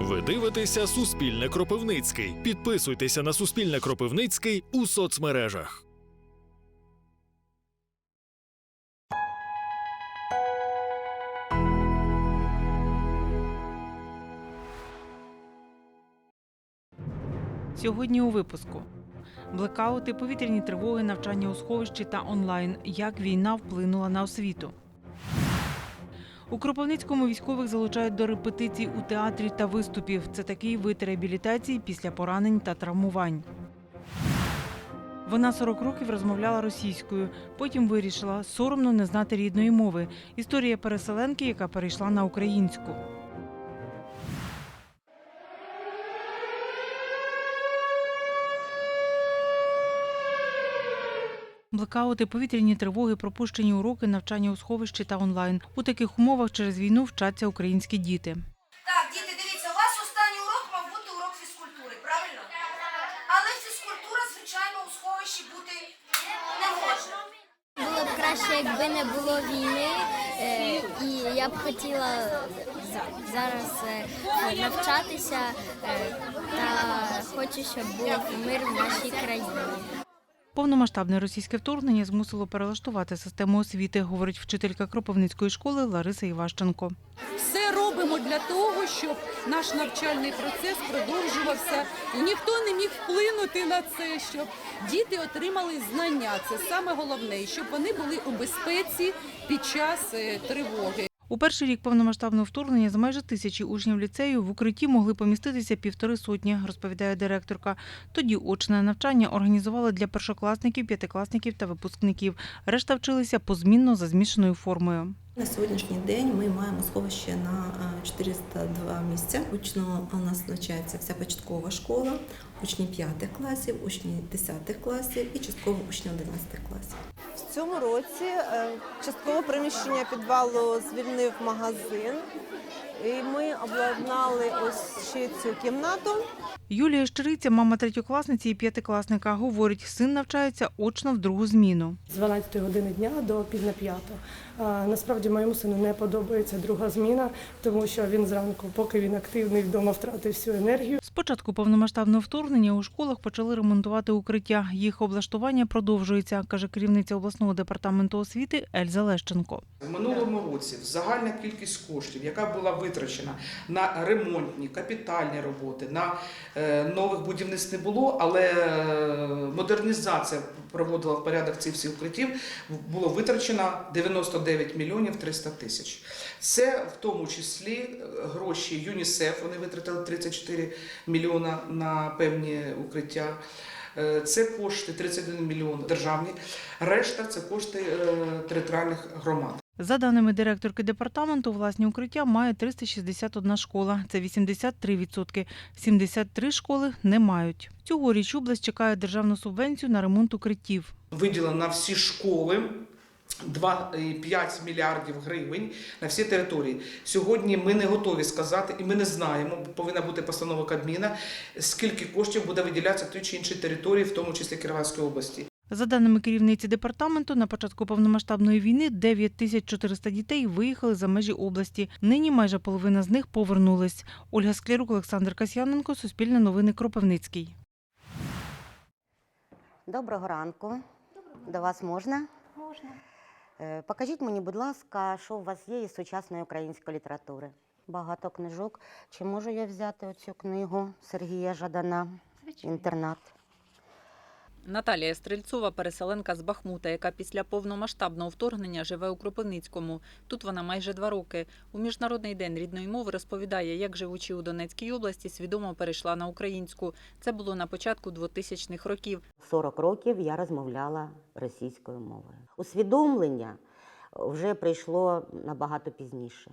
Ви дивитеся Суспільне Кропивницький. Підписуйтеся на Суспільне Кропивницький у соцмережах. Сьогодні у випуску блекаути, повітряні тривоги, навчання у сховищі та онлайн. Як війна вплинула на освіту. У Кропивницькому військових залучають до репетицій у театрі та виступів. Це такий вид реабілітації після поранень та травмувань. Вона 40 років розмовляла російською. Потім вирішила соромно не знати рідної мови. Історія переселенки, яка перейшла на українську. Блекаути, повітряні тривоги, пропущені уроки, навчання у сховищі та онлайн. У таких умовах через війну вчаться українські діти. Так, діти, дивіться, у вас останній урок мав бути урок фізкультури, правильно? Але фізкультура, звичайно, у сховищі бути не може. Було б краще, якби не було війни, е, і я б хотіла за- зараз е, навчатися е, та хочу, щоб був мир в нашій країні. Повномасштабне російське вторгнення змусило перелаштувати систему освіти, говорить вчителька Кропивницької школи Лариса Іващенко. Все робимо для того, щоб наш навчальний процес продовжувався, і ніхто не міг вплинути на це, щоб діти отримали знання. Це саме головне, щоб вони були у безпеці під час е, тривоги. У перший рік повномасштабного вторгнення з майже тисячі учнів ліцею в укритті могли поміститися півтори сотні, розповідає директорка. Тоді очне навчання організували для першокласників, п'ятикласників та випускників. Решта вчилися позмінно за змішаною формою. На сьогоднішній день ми маємо сховище на е, 402 місця. Учно у нас навчається вся початкова школа, учні 5 класів, учні 10 класів і частково учні 11 класів. В цьому році е, частково приміщення підвалу звільнив магазин, і ми обладнали ось ще цю кімнату. Юлія Щириця, мама третьокласниці і п'ятикласника, говорить, син навчається очно в другу зміну. з 12 години дня до пізна п'ята. А, Насправді моєму сину не подобається друга зміна, тому що він зранку, поки він активний, вдома втратив всю енергію. З початку повномасштабного вторгнення у школах почали ремонтувати укриття. Їх облаштування продовжується, каже керівниця обласного департаменту освіти Ельза Лещенко. В минулому році загальна кількість коштів, яка була витрачена на ремонтні, капітальні роботи, на е, нових будівництв не було, але е, модернізація проводила в порядок цих всіх укриттів, було витрачено 99 мільйонів 300 тисяч. Це в тому числі е, гроші ЮНІСЕФ, вони витратили 34 мільйона на певні укриття. Е, Це кошти 31 мільйон державні, решта це кошти е, територіальних громад. За даними директорки департаменту, власні укриття має 361 школа. Це 83%. 73 школи не мають. Цьогоріч область чекає державну субвенцію на ремонт укриттів. Виділено на всі школи 2,5 мільярдів гривень на всі території. Сьогодні ми не готові сказати, і ми не знаємо, повинна бути постанова Кабміна, скільки коштів буде виділятися той чи іншій території, в тому числі Кіровоградської області. За даними керівниці департаменту, на початку повномасштабної війни 9400 дітей виїхали за межі області. Нині майже половина з них повернулись. Ольга Склярук, Олександр Касьяненко, Суспільне новини Кропивницький. Доброго ранку. До вас можна? Можна. Е, Покажіть мені, будь ласка, що у вас є із сучасної української літератури. Багато книжок. Чи можу я взяти оцю книгу Сергія Жадана Інтернат? Наталія Стрельцова, переселенка з Бахмута, яка після повномасштабного вторгнення живе у Кропивницькому. Тут вона майже два роки. У міжнародний день рідної мови розповідає, як живучи у Донецькій області, свідомо перейшла на українську. Це було на початку 2000-х років. 40 років я розмовляла російською мовою. Усвідомлення вже прийшло набагато пізніше.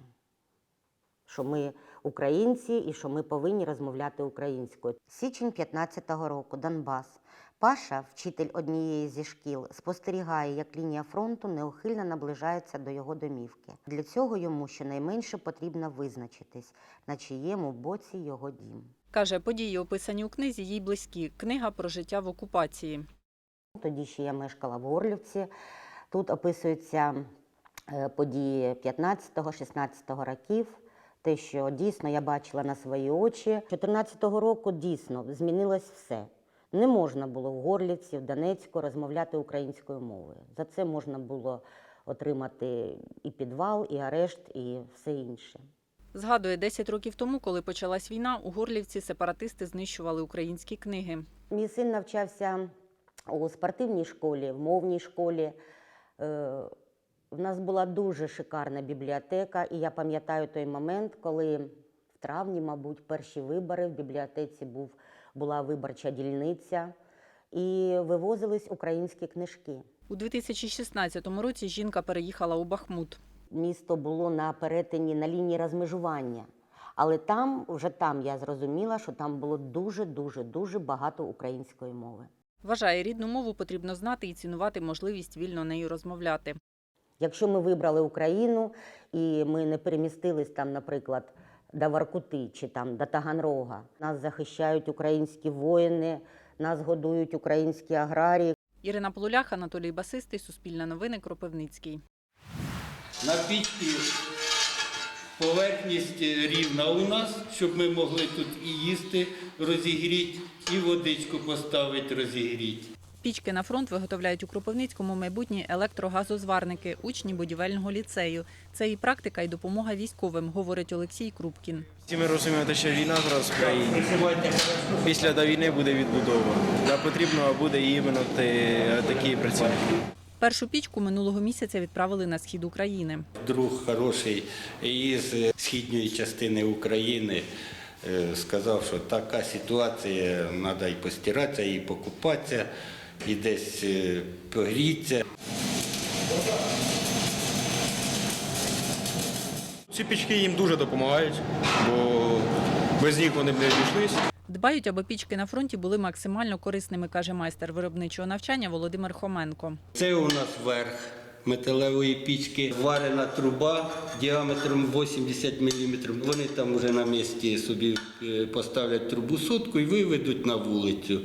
Що ми українці і що ми повинні розмовляти українською. Січень 15-го року, Донбас. Паша, вчитель однієї зі шкіл, спостерігає, як лінія фронту неухильно наближається до його домівки. Для цього йому щонайменше потрібно визначитись, на чиєму боці його дім. Каже, події, описані у книзі, їй близькі. Книга про життя в окупації. Тоді ще я мешкала в Горлівці. Тут описуються е, події 15-16 років. те, що дійсно я бачила на свої очі. 2014 року дійсно змінилось все. Не можна було в Горлівці, в Донецьку розмовляти українською мовою. За це можна було отримати і підвал, і арешт, і все інше. Згадує, 10 років тому, коли почалась війна, у Горлівці сепаратисти знищували українські книги. Мій син навчався у спортивній школі, в мовній школі. Е, В нас була дуже шикарна бібліотека, і я пам'ятаю той момент, коли в травні, мабуть, перші вибори в бібліотеці був, була виборча дільниця, і вивозились українські книжки. У 2016 році жінка переїхала у Бахмут. Місто було на перетині на лінії розмежування. Але там, вже там я зрозуміла, що там було дуже, дуже, дуже багато української мови. Вважає, рідну мову потрібно знати і цінувати можливість вільно нею розмовляти. Якщо ми вибрали Україну і ми не перемістились там, наприклад, до Воркути чи там до Таганрога, нас захищають українські воїни, нас годують українські аграрії. Ірина Полулях, Анатолій Басистий, Суспільне новини, Кропивницький. На пічці поверхність рівна у нас, щоб ми могли тут і їсти розігріти, і водичку поставити розігріти. Пічки на фронт виготовляють у Кропивницькому майбутні електрогазозварники, учні будівельного ліцею. Це і практика, і допомога військовим, говорить Олексій Крупкін. Всі ми розуміємо, що війна зараз в країні. Після до війни буде відбудова. Да, потрібно буде іменно такі працівники. Першу пічку минулого місяця відправили на схід України. Друг хороший із східної частини України е, сказав, що така ситуація, треба і постиратися, і покупатися, і десь е, погрітися. Ці пічки їм дуже допомагають, бо без них вони б не обійшлись. Дбають, аби пічки на фронті були максимально корисними, каже майстер виробничого навчання Володимир Хоменко. Це у нас верх металевої пічки, варена труба діаметром 80 мм. Вони там вже на місці собі е, поставлять трубу сотку і виведуть на вулицю.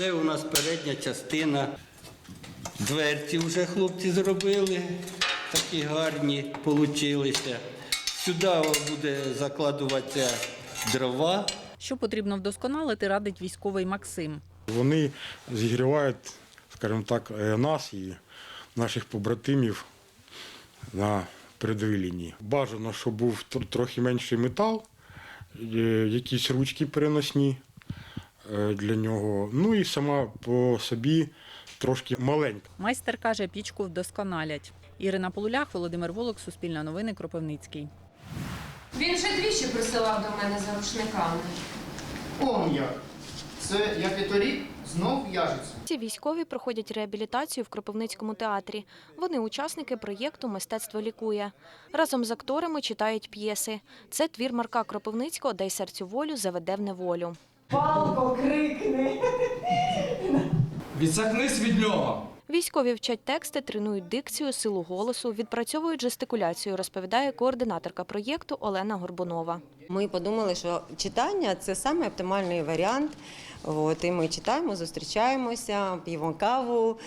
Це у нас передня частина. Дверці вже хлопці зробили, такі гарні получилися. Сюди буде закладуватися дрова. Що потрібно вдосконалити, радить військовий Максим. Вони зігрівають, скажімо так, е, нас і наших побратимів на передовій лінії. Бажано, щоб був трохи менший метал, е, якісь ручки переносні для нього. Ну і сама по собі трошки маленька. Майстер каже, пічку вдосконалять. Ірина Полулях, Володимир Волок, Суспільне новини, Кропивницький. Він вже двічі присилав до мене за рушниками. Он як. Це як і торік, знов в'яжеться. Ці військові проходять реабілітацію в Кропивницькому театрі. Вони учасники проєкту Мистецтво лікує. Разом з акторами читають п'єси. Це твір Марка Кропивницького Дай серцю волю, заведе в неволю. Палко крикни. Відсахнись від нього. Військові вчать тексти, тренують дикцію, силу голосу, відпрацьовують жестикуляцію, розповідає координаторка проєкту Олена Горбунова. Ми подумали, що читання це саме оптимальний варіант. От, і ми читаємо, зустрічаємося, п'ємо каву,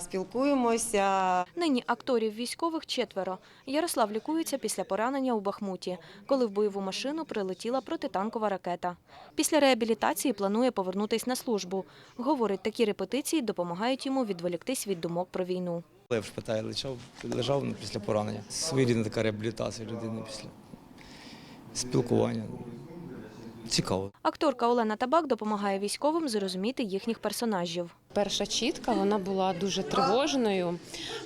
спілкуємося. Нині акторів військових четверо. Ярослав лікується після поранення у Бахмуті, коли в бойову машину прилетіла протитанкова ракета. Після реабілітації планує повернутись на службу. Говорить, такі репетиції допомагають йому відволіктись від думок про війну. Я в шпиталі лежав, лежав після поранення. Своєрідна така реабілітація людини після спілкування. Цікаво. Акторка Олена Табак допомагає військовим зрозуміти їхніх персонажів. Перша чітка вона була дуже тривожною,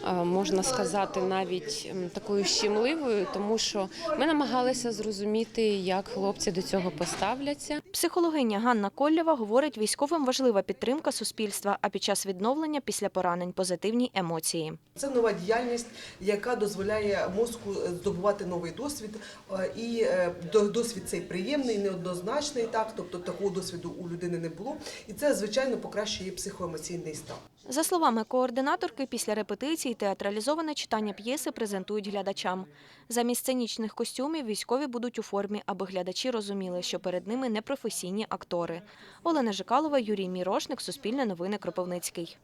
е, можна сказати, навіть такою щемливою, тому що ми намагалися зрозуміти, як хлопці до цього поставляться. Психологиня Ганна Коллєва говорить, військовим важлива підтримка суспільства, а під час відновлення після поранень позитивні емоції. Це нова діяльність, яка дозволяє мозку здобувати новий досвід. Е, І е, досвід цей приємний, неоднозначний, так тобто такого досвіду у людини не було. І це звичайно покращує психоемоційний стан. За словами координаторки, після репетицій театралізоване читання п'єси презентують глядачам. Замість сценічних костюмів військові будуть у формі, аби глядачі розуміли, що перед ними непрофесійні актори. Олена Жикалова, Юрій Мірошник, Суспільне новини, Кропивницький.